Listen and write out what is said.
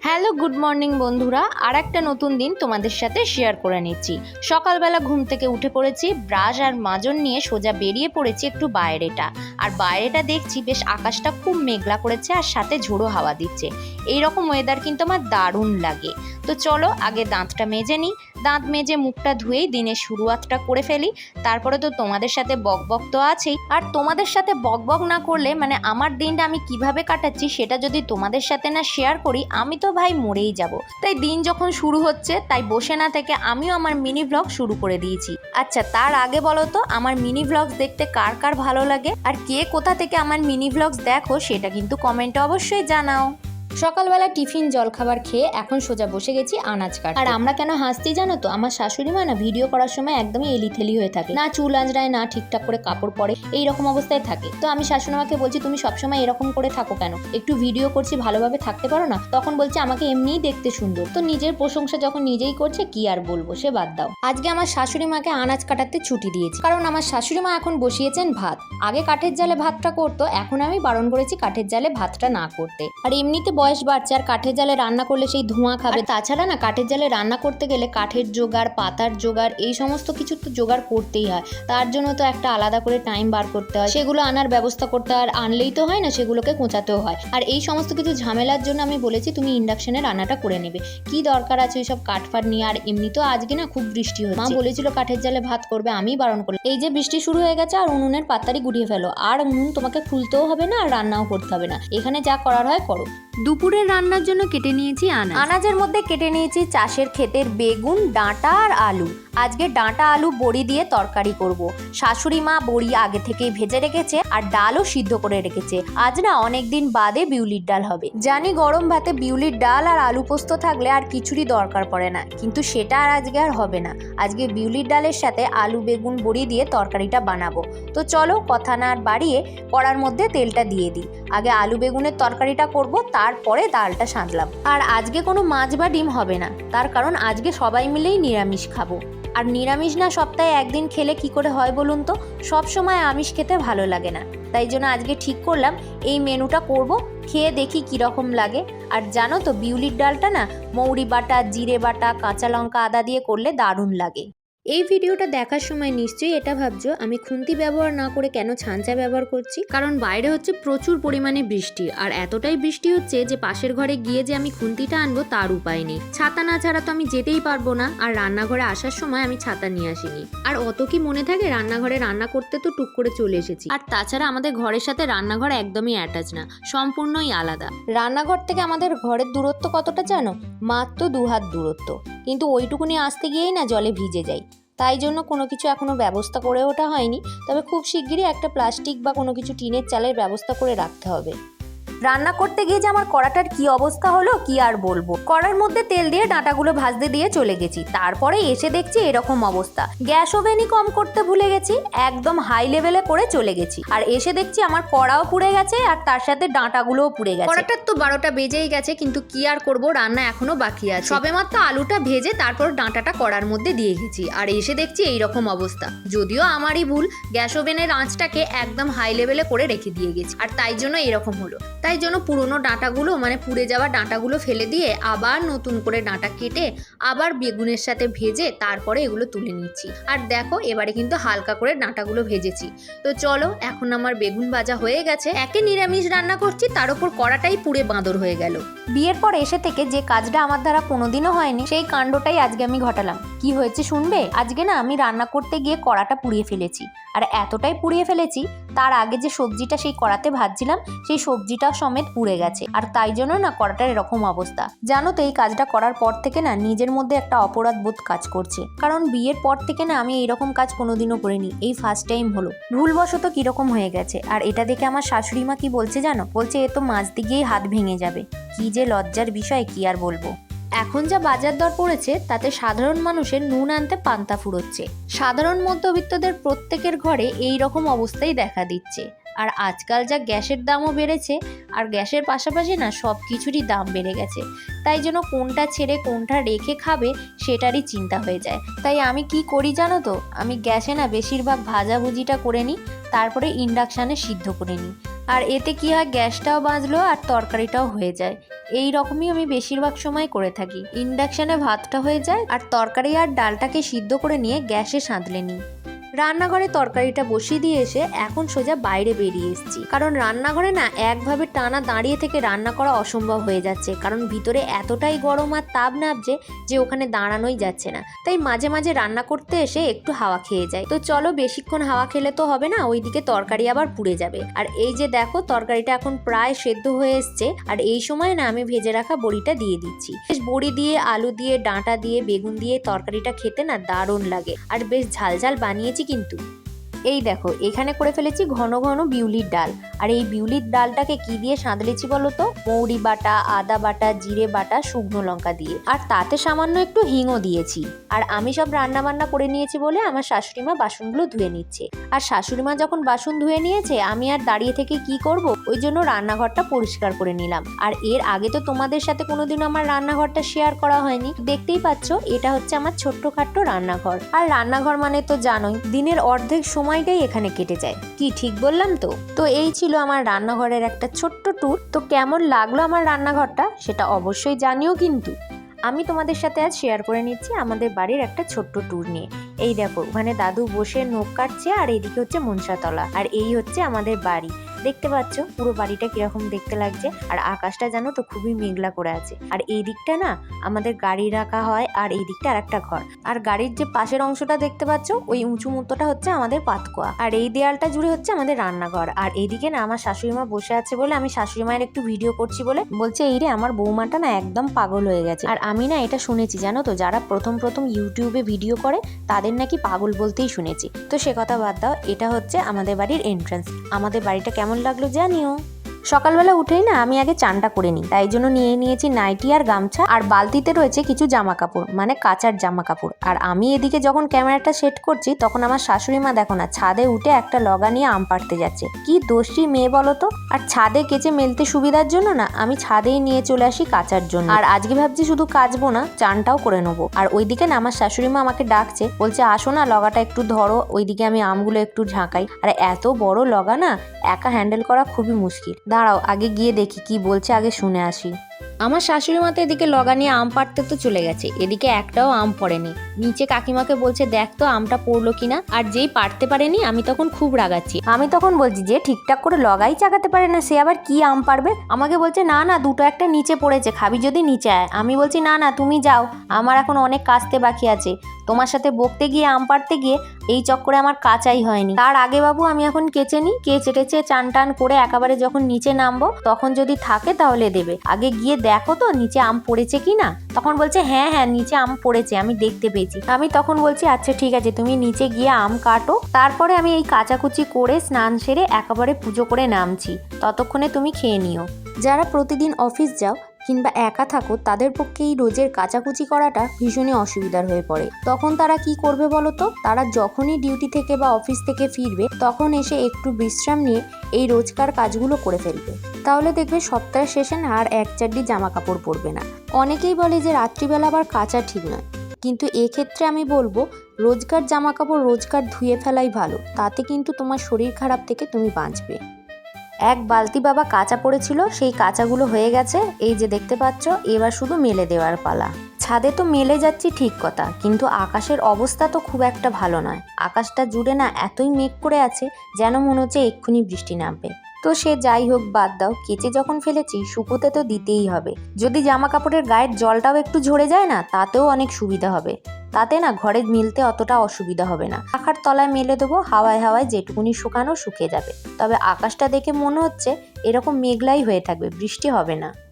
Hello, good morning বন্ধুরা। আর একটা নতুন দিন তোমাদের সাথে শেয়ার করে নিচ্ছি। সকালবেলা ঘুম থেকে উঠে পড়েছি, ব্রাশ আর মাজন নিয়ে সোজা বেরিয়ে পড়েছি একটু বাইরেটা। আর বাইরেটা দেখছি বেশ আকাশটা খুব মেঘলা করেছে আর সাথে ঝোড়ো হাওয়া দিচ্ছে। এই রকম ওয়েদার কিন্তু আমার দারুণ লাগে। তো চলো, আগে দাঁতটা মেজে নিই। দাঁত মেজে মুখটা ধুয়েই দিনের শুরুয়াতটা করে ফেলি। তারপরে তো তোমাদের সাথে বক বক তো আছেই। আর তোমাদের সাথে বক বক না করলে মানে আমার দিনটা আমি কীভাবে কাটাচ্ছি সেটা যদি তোমাদের সাথে না শেয়ার করি, আমি তো ভাই মরেই যাব। তাই দিন যখন শুরু হচ্ছে, তাই বসে না থেকে আমিও আমার মিনি ব্লগ শুরু করে দিয়েছি। আচ্ছা তার আগে বলো তো, আমার মিনি ব্লগস দেখতে কার কার ভালো লাগে? আর কে কোথা থেকে আমার মিনি ব্লগস দেখো, সেটা কিন্তু কমেন্টে অবশ্যই জানাও। সকালবেলা টিফিন, জলখাবার খেয়ে এখন সোজা বসে গেছি আনাজ কাট আর আমরা কেন হাসতে জানো তো? আমার শাশুড়ি মা না ভিডিও করার সময় একদমই এলিথেলি হয়ে থাকে। না চুল আঁচড়ায়, না ঠিকঠাক করে কাপড় পরে এই রকম অবস্থায় থাকে। তো আমি শাশুড়ি মাকে বলছি, তুমি সবসময় এরকম করে থাকো কেন? একটু ভিডিও করছি, ভালোভাবে থাকতে পারো না? তখন বলছে, আমাকে এমনিই দেখতে সুন্দর। তো নিজের প্রশংসা যখন নিজেই করছে, কি আর বলব, সে বাদ দাও। আজকে আমার শাশুড়ি মাকে আনাজ কাটাতে ছুটি দিয়েছি। কারণ আমার শাশুড়ি মা এখন বসিয়েছেন ভাত। আগে কাঠের জালে ভাতটা করতো, এখন আমি বারণ করেছি কাঠের জালে ভাতটা না করতে। আর এমনিতে বয়স বাড়ছে আর কাঠের জালে রান্না করলে সেই ধোঁয়া খাবে। তাছাড়া না কাঠের জালে রান্না করতে গেলে কাঠের জোগাড় পাতার জোগাড় এই সমস্ত কিছু তো জোগাড় করতেই হয়। তার জন্য তো একটা আলাদা করে টাইম বার করতে হয়। সেগুলো আনার ব্যবস্থা করতে হয়। আর আনলেই তো হয় না সেগুলোকে কোঁচাতেও হয়। আর এই সমস্ত কিছু ঝামেলার জন্য আমি বলেছি তুমি ইন্ডাকশনে রান্নাটা করে নেবে। কি দরকার আছে এইসব কাঠ ফাট নিয়ে? আর এমনি তো আজকে না খুব বৃষ্টি হচ্ছে। মা বলেছিল কাঠের জালে ভাত করবে আমি বারণ করলাম। এই যে বৃষ্টি শুরু হয়ে গেছে আর উনুনের পাতারি গুটিয়ে ফেলো। আর উনুন তোমাকে খুলতেও হবে না আর রান্নাও করতে হবে না। এখানে যা করার হয় করো। দুপুরের রান্নার জন্য কেটে নিয়েছি আনাজ। আনাজের মধ্যে কেটে নিয়েছি চাষের ক্ষেতের বেগুন, ডাঁটা আর আলু। আজকে ডাঁটা, আলু, বড়ি দিয়ে তরকারি করব। শাশুড়ি মা বড়ি আগে থেকেই ভেজে রেখেছে আর ডালও সিদ্ধ করে রেখেছে। আজ না অনেক দিন বাদে বিউলির ডাল হবে। জানি গরম ভাতে বিউলির ডাল আর আলু পোস্ত থাকলে আর কিছুরই দরকার পড়ে না, কিন্তু সেটা আর আজকে আর হবে না। আজকে বিউলির ডালের সাথে আলু, বেগুন, বড়ি দিয়ে তরকারিটা বানাবো। তো চলো কথা না আর বাড়িয়ে কড়ার মধ্যে তেলটা দিয়ে দিই। আগে আলু, বেগুনের তরকারিটা করব তারপরে ডালটা সাঁতলাম। আর আজকে কোনো মাছ বা ডিম হবে না। তার কারণ আজকে সবাই মিলেই নিরামিষ খাব। আর নিরামিষ না সপ্তাহে একদিন খেলে কি করে হয় বলুন তো? সব সময় আমিষ খেতে ভালো লাগে না। তাই জন্য আজকে ঠিক করলাম, এই মেনুটা করব, খেয়ে দেখি কীরকম লাগে। আর জানো তো, বিউলির ডালটা না মৌরি বাটা, জিরে বাটা, কাঁচা লঙ্কা আদা দিয়ে করলে দারুণ লাগে। এই ভিডিওটা দেখার সময় নিশ্চয়ই এটা ভাবছ, আমি খুন্তি ব্যবহার না করে কেন ছাঁচা ব্যবহার করছি? কারণ বাইরে হচ্ছে প্রচুর পরিমাণে বৃষ্টি, আর এতটাই বৃষ্টি হচ্ছে যে পাশের ঘরে গিয়ে যে আমি খুন্তিটা আনব তার উপায় নেই। ছাতা না ছাড়া তো আমি যেতেই পারব না, আর রান্নাঘরে আসার সময় আমি ছাতা নিয়ে আসিনি। আর অত কি মনে থাকে, রান্নাঘরে রান্না করতে তো টুক করে চলে এসেছি। আর তাছাড়া আমাদের ঘরের সাথে রান্নাঘর একদমই অ্যাটাচ না, সম্পূর্ণই আলাদা। রান্নাঘর থেকে আমাদের ঘরের দূরত্ব কতটা জানো? মাত্র দু হাত দূরত্ব। কিন্তু ওইটুকুনি আসতে গিয়েই না জলে ভিজে যাই। তাই জন্য কোনো কিছু এখনও ব্যবস্থা করে ওঠা হয়নি। তবে খুব শিগগিরই একটা প্লাস্টিক বা কোনো কিছু টিনের চালের ব্যবস্থা করে রাখতে হবে। রান্না করতে গিয়ে যে আমার কড়াটার কি অবস্থা হলো, কি আর বলব? কড়ার মধ্যে তেল দিয়ে ডাঁটাগুলো ভাজতে দিয়ে চলে গেছি। তারপরে এসে দেখছি এরকম অবস্থা। গ্যাস ওভেনই কম করতে ভুলে গেছি, একদম হাই লেভেলে করে চলে গেছি। আর এসে দেখছি আমার কড়াও পুড়ে গেছে, আর তার সাথে ডাঁটাগুলোও পুড়ে গেছে। কড়াটার তো বারোটা বেজেই গেছে, কিন্তু কি আর করব, রান্না এখনও বাকি আছে। সবেমাত্র আলুটা ভেজে তারপর ডাঁটাটা কড়ার মধ্যে দিয়ে গেছি, আর এসে দেখছি এই রকম অবস্থা। যদিও আমারই ভুল, গ্যাস ওভেনের আঁচটাকে একদম হাই লেভেলে করে রেখে দিয়ে গেছি, আর তাই জন্য এরকম হলো। তাই জন্য পুরনো ডাঁটাগুলো মানে পুড়ে যাওয়া ডাঁটাগুলো ফেলে দিয়ে আবার নতুন করে ডাঁটা কেটে আবার বেগুনের সাথে ভেজে তারপরে এগুলো তুলে নিচ্ছি। আর দেখো, এবারে কিন্তু হালকা করে ডাঁটাগুলো ভেজেছি। তো চলো, এখন আমার বেগুন ভাজা হয়ে গেছে। একে নিরামিষ রান্না করছি, তার উপর কড়াটাই পুড়ে বাঁদর হয়ে গেল। বিয়ের পর এসে থেকে যে কাজটা আমার দ্বারা কোনোদিনও হয়নি, সেই কাণ্ডটাই আজকে আমি ঘটালাম। কি হয়েছে শুনবে? আজকে না আমি রান্না করতে গিয়ে কড়াটা পুড়িয়ে ফেলেছি। আর এতটাই পুড়িয়ে ফেলেছি তার আগে যে সবজিটা সেই কড়াতে ভাজছিলাম, সেই সবজিটা সমেত পুড়ে গেছে। আর তাই জন্য না কড়াটার এরকম অবস্থা। জানো তো এই কাজটা করার পর থেকে না নিজের মধ্যে একটা অপরাধ বোধ কাজ করছে। কারণ বিয়ের পর থেকে না আমি এইরকম কাজ কোনোদিনও করিনি। এই ফার্স্ট টাইম হলো। ভুলবশত কীরকম হয়ে গেছে? আর এটা দেখে আমার শাশুড়ি মা কি বলছে জানো? বলছে, এ তো মাঝ দিকেই হাত ভেঙে যাবে। কি যে লজ্জার বিষয়, কি আর বলব? এখন যা বাজার দর পড়েছে, তাতে সাধারণ মানুষের নুন আনতে পান্তা ফুরোচ্ছে। সাধারণ মধ্যবিত্তদের প্রত্যেকের ঘরে এই রকম অবস্থাই দেখা দিচ্ছে। আর আজকাল যা গ্যাসের দামও বেড়েছে, আর গ্যাসের পাশাপাশি না সব কিছুরই দাম বেড়ে গেছে। তাই জন্য কোনটা ছেড়ে কোনটা রেখে খাবে, সেটারই চিন্তা হয়ে যায়। তাই আমি কি করি জানো তো? আমি গ্যাসে না বেশিরভাগ ভাজাভুজিটা করে নিই, তারপরে ইন্ডাকশানে সিদ্ধ করে নিই। আর এতে কী হয়, গ্যাসটাও বাঁচলো আর তরকারিটাও হয়ে যায়। এই রকমই আমি বেশিরভাগ সময় করে থাকি। ইন্ডাকশানে ভাতটা হয়ে যায় আর তরকারি আর ডালটাকে সিদ্ধ করে নিয়ে গ্যাসে সাঁতলে নিই। রান্নাঘরে তরকারিটা বসিয়ে দিয়ে এসে এখন সোজা বাইরে বেরিয়ে এসেছি। কারণ রান্নাঘরে না একভাবে টানা দাঁড়িয়ে থেকে রান্না করা অসম্ভব হয়ে যাচ্ছে। কারণ ভিতরে এতটাই গরম আর তাপ নামছে যে ওখানে দাঁড়ানোই যাচ্ছে না। তাই মাঝে মাঝে রান্না করতে এসে একটু হাওয়া খেয়ে যায় তো চলো বেশিক্ষণ হাওয়া খেলে তো হবে না, ওইদিকে তরকারি আবার পুড়ে যাবে। আর এই যে দেখো, তরকারিটা এখন প্রায় সেদ্ধ হয়ে এসছে। আর এই সময় না আমি ভেজে রাখা বড়িটা দিয়ে দিচ্ছি। বেশ বড়ি দিয়ে, আলু দিয়ে, ডাঁটা দিয়ে, বেগুন দিয়ে তরকারিটা খেতে না দারুণ লাগে। আর বেশ ঝালঝাল বানিয়েছি কিন্তু। এই দেখো, এখানে করে ফেলেছি ঘন ঘন বিউলির ডাল। আর এই বিউলির ডালটাকে কি দিয়ে সাঁতলেছি বলো তো? মৌরি বাটা, আদা বাটা, জিরে বাটা, শুকনো লঙ্কা দিয়ে। আর তাতে সামান্য একটু হিংও দিয়েছি। আর আমি সব রান্না বান্না করে নিয়েছি বলে আমার শাশুড়ি মা বাসনগুলো ধুয়ে নিচ্ছে। আর শাশুড়ি মা যখন বাসন ধুয়ে নিয়েছে, আমি আর দাঁড়িয়ে থেকে কি করব? ওই জন্য রান্নাঘরটা পরিষ্কার করে নিলাম। আর এর আগে তো তোমাদের সাথে কোনোদিন আমার রান্নাঘরটা শেয়ার করা হয়নি। দেখতেই পাচ্ছ, এটা হচ্ছে আমার ছোট্টখাট্ট রান্নাঘর। আর রান্নাঘর মানে তো জানোই, দিনের অর্ধেক সময়টাই এখানে কেটে যায়। কি ঠিক বললাম তো? তো এই ছিল আমার রান্নাঘরের একটা ছোট্ট ট্যুর তো কেমন লাগল আমার রান্নাঘরটা সেটা অবশ্যই জানিও কিন্তু। আমি তোমাদের সাথে আজ শেয়ার করে নিচ্ছি আমাদের বাড়ির একটা ছোট্ট ট্যুর নিয়ে। এই দেখো, ওখানে দাদু বসে নখ কাটছে আর এইদিকে হচ্ছে মনসাতলা। আর এই হচ্ছে আমাদের বাড়ি। দেখতে পাচ্ছ পুরো বাড়িটা কীরকম দেখতে লাগছে। আর আকাশটা জানো তো খুবই মেঘলা করে আছে। আর এই দিকটা না আমাদের গাড়ি রাখা হয় আর এই দিকটা আর একটা ঘর। আর গাড়ির যে পাশের অংশটা দেখতে পাচ্ছ ওই উঁচু মুতোটা হচ্ছে আমাদের পাতকোয়া। আর এই দেয়ালটা জুড়ে হচ্ছে আমাদের রান্নাঘর। আর এইদিকে না আমার শাশুড়ি মা বসে আছে বলে আমি শাশুড়ি মায়ের একটু ভিডিও করছি বলে বলছে, এই রে, আমার বৌমাটা না একদম পাগল হয়ে গেছে। আর আমি না এটা শুনেছি, জানো তো, যারা প্রথম প্রথম ইউটিউবে ভিডিও করে তাদের নাকি পাগল বলতেই শুনেছি। তো সে কথা বাদ দাও, এটা হচ্ছে আমাদের বাড়ির এন্ট্রান্স আমাদের বাড়িটা কেমন লাগল জানিও। সকালবেলা উঠেই না আমি আগে চানটা করে নিই। তাই জন্য নিয়ে নিয়েছি নাইটি আর গামছা। আর বালতিতে রয়েছে কিছু জামা কাপড় মানে কাচার জামা কাপড় আর আমি এদিকে যখন ক্যামেরাটা সেট করছি, তখন আমার শাশুড়ি মা দেখো না, ছাদে উঠে একটা লগা নিয়ে আম পাড়তে যাচ্ছে। কি দোষী মেয়ে বলো তো? আর ছাদে কেচে মেলতে সুবিধার জন্য না, আমি ছাদেই নিয়ে চলে আসি কাচার জন্য। আর আজকে ভাবছি শুধু কাচবো না, চানটাও করে নেব। আর ওইদিকে না আমার শাশুড়ি মা আমাকে ডাকছে, বলছে, আসো না, লগাটা একটু ধরো, ওইদিকে আমি আমগুলো একটু ঝাঁকাই আর এত বড় লগা না, একা হ্যান্ডেল করা খুবই মুশকিল। দাঁড়াও আগে গিয়ে দেখি কি বলছে আগে শুনে আসি। আমার শাশুড়ি মা তো এদিকে লগা নিয়ে আম পাড়তে তো চলে গেছে। এদিকে একটাও আম পড়েনি। নিচে কাকিমাকে বলছে, দেখ তো আমটা পড়ল কিনা? আর যেই পারতে পারেনি, আমি তখন খুব রাগাচ্ছি। আমি তখন বলছি, যে ঠিকঠাক করে লগাই চাকাতে পারে না, সে আবার কি আম পারবে আমাকে বলছে, না না, দুটো একটা নিচে পড়েছে, খাবি যদি নিচে আয়। আমি বলছি, না না, তুমি যাও, আমার এখন অনেক কাজতে বাকি আছে। তোমার সাথে বকতে গিয়ে, আম পাড়তে গিয়ে এই চক্করে আমার কাচাই হয়নি। তার আগে বাবু আমি এখন কেচে নিই, কেচে টেচে চান টান করে একেবারে যখন নিচে নামবো, তখন যদি থাকে তাহলে দেবে। আগে গিয়ে দেখো তো নিচে আম পড়েছে কি না তখন বলছে হ্যাঁ হ্যাঁ নিচে আম পড়েছে, আমি দেখতে পেয়েছি। আমি তখন বলছি আচ্ছা ঠিক আছে, তুমি নিচে গিয়ে আম কাটো। তারপরে আমি এই কাচাকুচি করে স্নান সেরে একেবারে পুজো করে নামছি। ততক্ষণে তুমি খেয়ে নিও। যারা প্রতিদিন অফিস যাও কিংবা একা থাকো, তাদের পক্ষে এই রোজের কাচাকুচি করাটা ভীষণই অসুবিধার হয়ে পড়ে। তখন তারা কি করবে বলো তো? তারা যখনই ডিউটি থেকে বা অফিস থেকে ফিরবে, তখন এসে একটু বিশ্রাম নিয়ে এই রোজকার কাজগুলো করে ফেলবে। তাহলে দেখবে সপ্তাহের শেষে না আর এক চারটি জামা কাপড় পরবে না। অনেকেই বলে যে রাত্রিবেলা আবার কাঁচা ঠিক নয়। কিন্তু এক্ষেত্রে আমি বলব, রোজকার জামা কাপড় রোজকার ধুয়ে ফেলাই ভালো। তাতে কিন্তু তোমার শরীর খারাপ থেকে তুমি বাঁচবে। এক বালতি বাবা কাঁচা পড়েছিল, সেই কাঁচাগুলো হয়ে গেছে। এই যে দেখতে পাচ্ছ, এবার শুধু মেলে দেওয়ার পালা। ছাদে তো মেলে যাচ্ছি ঠিক কথা, কিন্তু আকাশের অবস্থা তো খুব একটা ভালো নয়। আকাশটা জুড়ে না এতই মেঘ করে আছে, যেন মনে হচ্ছে এক্ষুনি বৃষ্টি নামবে। তো সে যাই হোক, বাদ দাও। কেচে যখন ফেলেছি শুকোতে তো দিতেই হবে। যদি জামা কাপড়ের গায়ের জলটাও একটু ঝরে যায় না, তাতেও অনেক সুবিধা হবে। তাতে না, ঘরে মিলতে অতটা অসুবিধা হবে না। পাখার তলায় মেলে দেবো, হাওয়ায় হাওয়ায় যেটুকুনি শুকানো শুকিয়ে যাবে। তবে আকাশটা দেখে মনে হচ্ছে, এরকম মেঘলাই হয়ে থাকবে, বৃষ্টি হবে না।